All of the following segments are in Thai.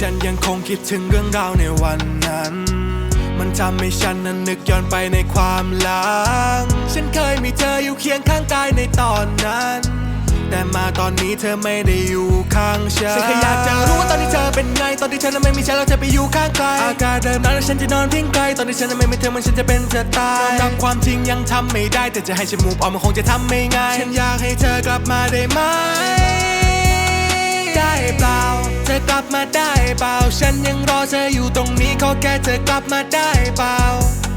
ฉันยังคงคิดถึงเรื่องราวในวันนั้น มันทำให้ฉันนั้นนึกย้อนไปในความหลัง ฉันเคยมีเธออยู่เคียงข้างกายในตอนนั้น แต่มาตอนนี้เธอไม่ได้อยู่ข้างฉันฉันแค่อยากจะรู้ว่าตอนนี้เธอเป็นไง ตอนที่เธอนั้นไม่มีฉันแล้วเธอไปอยู่ข้างใคร อากาศเดิมนั้นแล้วฉันจะนอนพิงไกล ตอนที่ฉันนั้นไม่มีเธอมันฉันจะเป็นจะตายยอมรับความจริงยังทำไม่ได้ แต่จะให้ฉันมูฟออกมันคงจะทำไม่ง่าย ฉันอยากให้เธอกลับมาได้ไหม ได้เปล่า เธอกลับมาได้เปล่า ฉันยังรอเธออยู่ตรงนี้ขอแค่เธอกลับมาได้เปล่า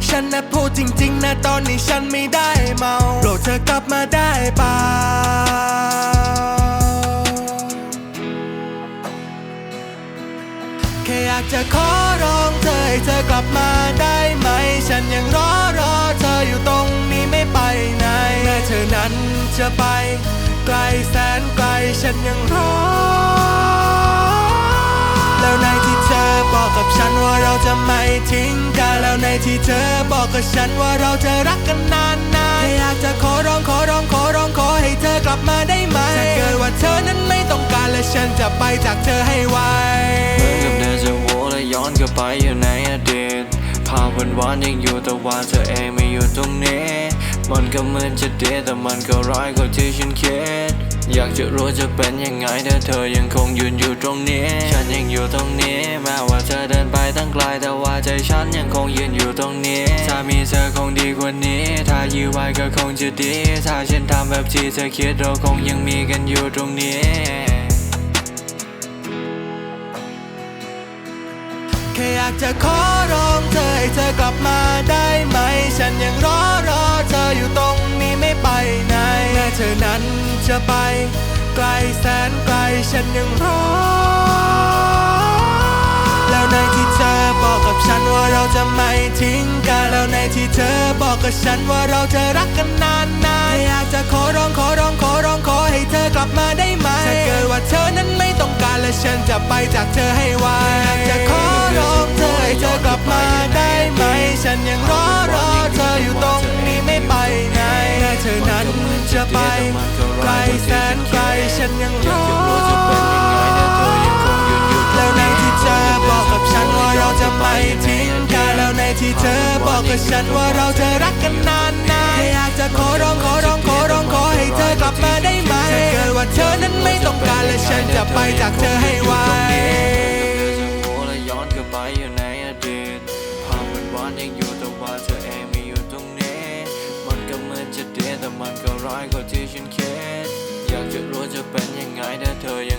ฉันนะพูดจริง ๆ นะตอนนี้ฉันไม่ได้เมาโปรดเธอกลับมาได้เปล่าแค่อยากจะขอร้องเธอให้เธอกลับมาได้ไหม ฉันยังรอรอเธออยู่ตรงนี้ไม่ไปไหนแม้เธอนั้นจะไป ไกลแสนไกลฉันยังรอ แล้วในที่เธอบอกกับฉันว่าเราจะไม่ทิ้งกันแล้วในที่เธอบอกกับฉันว่าเราจะรักกันนานนานอยากจะขอร้องขอร้องขอร้องขอให้เธอกลับมาได้ไหมถ้าเกิดว่าเธอนั้นไม่ต้องการและฉันจะไปจากเธอให้ไวเหมือนกับเดจาวูและย้อนกลับไปอยู่ในอดีตภาพวันวานๆยังอยู่แต่ว่าเธอเองไม่อยู่ตรงนี้ มันก็เหมือนจะดีแต่มันก็ร้ายกว่าที่ฉันคิด อยากจะรู้จะเป็นยังไงถ้าเธอยังคงยืนอยู่ตรงนี้ ฉันยังอยู่ตรงนี้ แม้ว่าเธอเดินไปตั้งไกลแต่ว่าใจฉันยังคงยืนอยู่ตรงนี้ ถ้ามีเธอคงดีกว่านี้ ถ้ายื้อไว้ก็คงจะดี ถ้าฉันทำแบบที่เธอคิดเราคงยังมีกันอยู่ตรงนี้ ค่อยากจะขอร้องเธอให้เธอกลับมาได้ไหม ฉันยังรอรอเธออยู่ตรงนี้ไม่ไปไหนแม้เธอนั้นจะไป ไกลแสนไกลฉันยังรอ แล้วในที่เธอบอกกับฉันว่าเราจะไม่ทิ้งกัน แล้วในที่เธอบอกกับฉันว่าเราจะรักกันนานนานอยากจะขอร้องขอร้องขอร้องขอให้เธอกลับมาได้ไหมถ้าเกิดว่าเธอนั้นไม่ต้องการและฉันจะไปจากเธอให้ไว นยังรอแล้วในที่เธอบอกกับฉันว่าเราจะไม่ทิ้งกันแล้วในที่เธอบอกกับฉันว่าเราจะรักกันนานนานอยากจะขอร้องขอร้องขอร้องขอให้เธอกลับมาได้ไหมถ้าเกิดว่าเธอนั้นไม่ต้องการและฉันจะไปจากเธอให้ไวและย้อนกลับไปอยู่ในอดีตภาพวันวานยังอยู่แต่ว่าเธอเองไม่อยู่ตรงนี้ มันก็เหมือนจะดีแต่มันก็ร้ายกว่าที่ฉันคิด อยากจะรู้จะเป็นยังไงถ้าเธอยัง